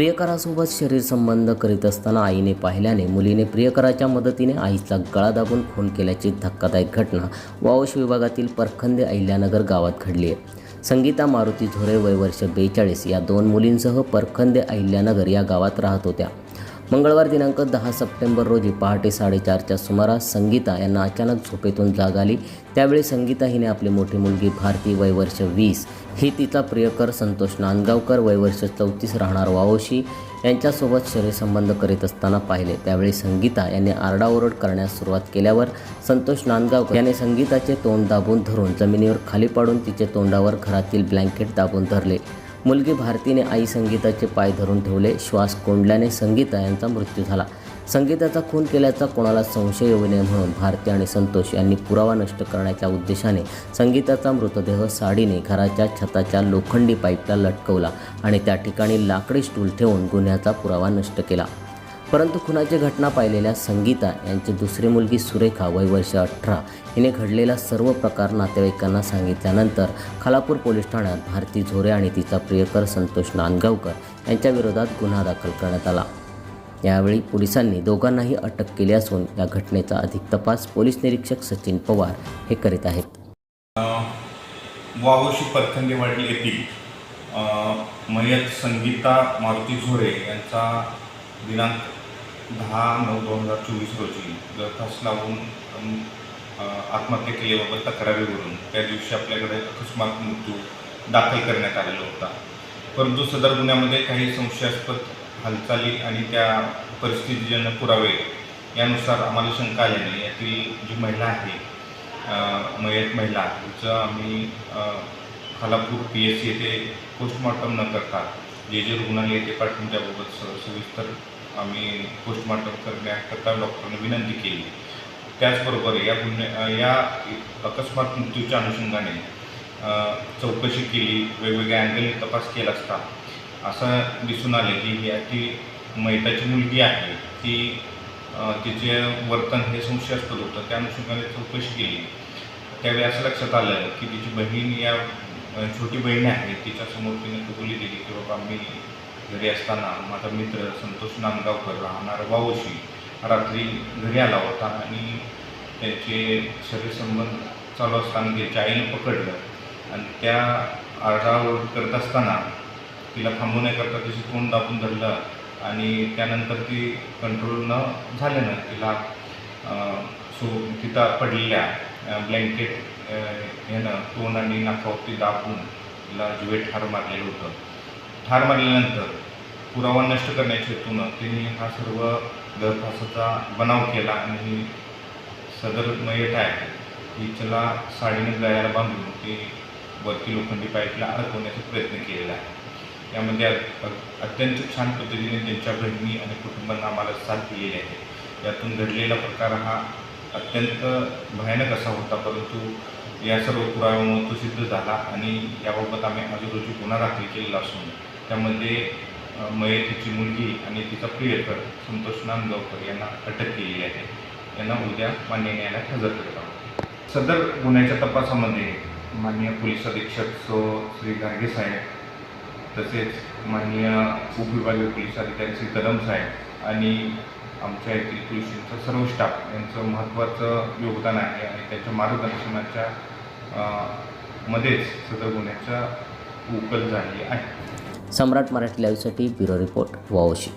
प्रियकरासोबत शरीरसंबंध करीत असताना आईने पाहिल्याने मुलीने प्रियकराच्या मदतीने आईचा गळा दाबून खून केल्याची धक्कादायक घटना वावश विभागातील परखंदे अहिल्यानगर गावात घडली आहे. संगीता मारुती झोरे वय वर्ष बेचाळीस या दोन मुलींसह परखंदे अहिल्यानगर या गावात राहत होत्या. मंगळवार दिनांक दहा सप्टेंबर रोजी पहाटे साडेचारच्या सुमारास संगीता यांना अचानक झोपेतून जाग आली. त्यावेळी संगीता हिने आपली मोठी मुलगी भारती वयवर्ष वीस ही तिचा प्रियकर संतोष नांदगावकर वयवर्ष चौतीस राहणार वावोशी यांच्यासोबत शरीरसंबंध करीत असताना पाहिले. त्यावेळी संगीता यांनी आरडाओरड करण्यास सुरुवात केल्यावर संतोष नांदगावकर याने संगीताचे तोंड दाबून धरून जमिनीवर खाली पाडून तिचे तोंडावर घरातील ब्लँकेट दाबून धरले. मुलगी भारतीने आई संगीताचे पाय धरून ठेवले. श्वास कोंडल्याने संगीता यांचा मृत्यू झाला. संगीताचा खून केल्याचा कोणाला संशय येऊ नये म्हणून भारती आणि संतोष यांनी पुरावा नष्ट करण्याच्या उद्देशाने संगीताचा मृतदेह साडीने घराच्या छताच्या लोखंडी पाईपला लटकवला आणि त्या ठिकाणी लाकडी स्टूल ठेवून गुन्ह्याचा पुरावा नष्ट केला. परंतु खुनाची घटना पाहिलेल्या संगीता यांची दुसरी मुलगी सुरेखा वय वर्ष अठरा. हिने घडलेला सर्व प्रकार नातेवाईकांना सांगितल्यानंतर खालापूर पोलीस ठाण्यात भारती झोरे आणि तिचा प्रियकर संतोष नांदगावकर यांच्या विरोधात गुन्हा दाखल करण्यात आला. यावेळी पोलिसांनी दोघांनाही अटक केली असून या घटनेचा अधिक तपास पोलीस निरीक्षक सचिन पवार हे करीत आहेत. वावशी परखंडेवाडी येथील मयत संगीता मारुती झोरे यांचा दिनांक दहा नऊ दोन हजार चोवीस रोजी दरखास लावून आत्महत्या केल्याबाबत तक्रारीवरून त्या दिवशी आपल्याकडे अकस्मात मृत्यू दाखल करण्यात आलेला होता. परंतु सदर गुन्ह्यामध्ये काही संशयास्पद हालचाली आणि त्या परिस्थितीजन्य पुरावे यानुसार आम्हाला शंका आल्याने यातील जी महिला आहे मयत महिला तिचं आम्ही खालापूर पी एस सी येथे पोस्टमॉर्टम न करता जे जे रुग्णालय येथे पाठवून त्याबाबत सविस्तर आम्ही पोस्टमॉर्टम करण्याकरता डॉक्टरने विनंती केली. त्याचबरोबर या गुन्ह्या या अकस्मात मृत्यूच्या अनुषंगाने चौकशी केली वेगवेगळ्या अँगलने तपास केला असता असं दिसून आले की ही ती मैताची मुलगी आहे. ती तिचे वर्तन हे संशयास्पद होतं. त्या अनुषंगाने चौकशी केली. त्यावेळी असं लक्षात आलं की तिची बहीण या छोटी बहीण आहे. तिच्यासमोर तिने कबुली दिली की बाबा मी घरी असताना माझा मित्र संतोष नांदगावकर राहणार वावोशी रात्री घरी आला होता आणि त्यांचे शरीरसंबंध चालू असताना त्याच्या आईनं पकडलं. आणि त्या आरडाओरड करत असताना तिला थांबवण्याकरता तिचे तोंड दाबून धरलं आणि त्यानंतर ती कंट्रोल न झाल्यानं तिला सो तिथं पडलेल्या ब्लँकेट ह्यानं तोंड आणि नाकावरती दाबून तिला जीवे ठार मारलेलं होतं. ठार मारल्यानंतर पुरावा नष्ट करण्याच्या हेतूनं त्यांनी हा सर्व गळफासाचा बनाव केला आणि सदर मयत आहे. हिच्याला साडीने गळ्याला बांधून ती वरती लोखंडी पाईपला अडकवण्याचा प्रयत्न केलेला आहे. यामध्ये अत्यंत छान पद्धतीने त्यांच्या बहिणी आणि कुटुंबांना आम्हाला साथ दिलेली आहे. यातून घडलेला प्रकार हा अत्यंत भयानक असा होता परंतु या सर्व पुराव्यामुळे तो सिद्ध झाला आणि याबाबत आम्ही आज रोजी गुन्हा दाखल केलेला असून त्यामध्ये मयतीची मुलगी आणि तिचा प्रियकर संतोष नांदगावकर यांना अटक केलेली आहे. यांना उद्या मान्य न्यायालयात हजर करत आहोत सदर गुन्ह्याच्या तपासामध्ये माननीय पोलीस अधीक्षक सो श्री गार्गे साहेब तसेच माननीय उपविभागीय पोलीस अधिकारी श्री कदम साहेब आणि आमच्या येथील पोलिसांचा सर्व स्टाफ यांचं महत्त्वाचं योगदान आहे आणि त्यांच्या मार्गदर्शनाच्या मध्येच सदर गुन्ह्याचा उकल झाली आहे. सम्राट मराठी लाईव्हसाठी ब्युरो रिपोर्ट वावशी.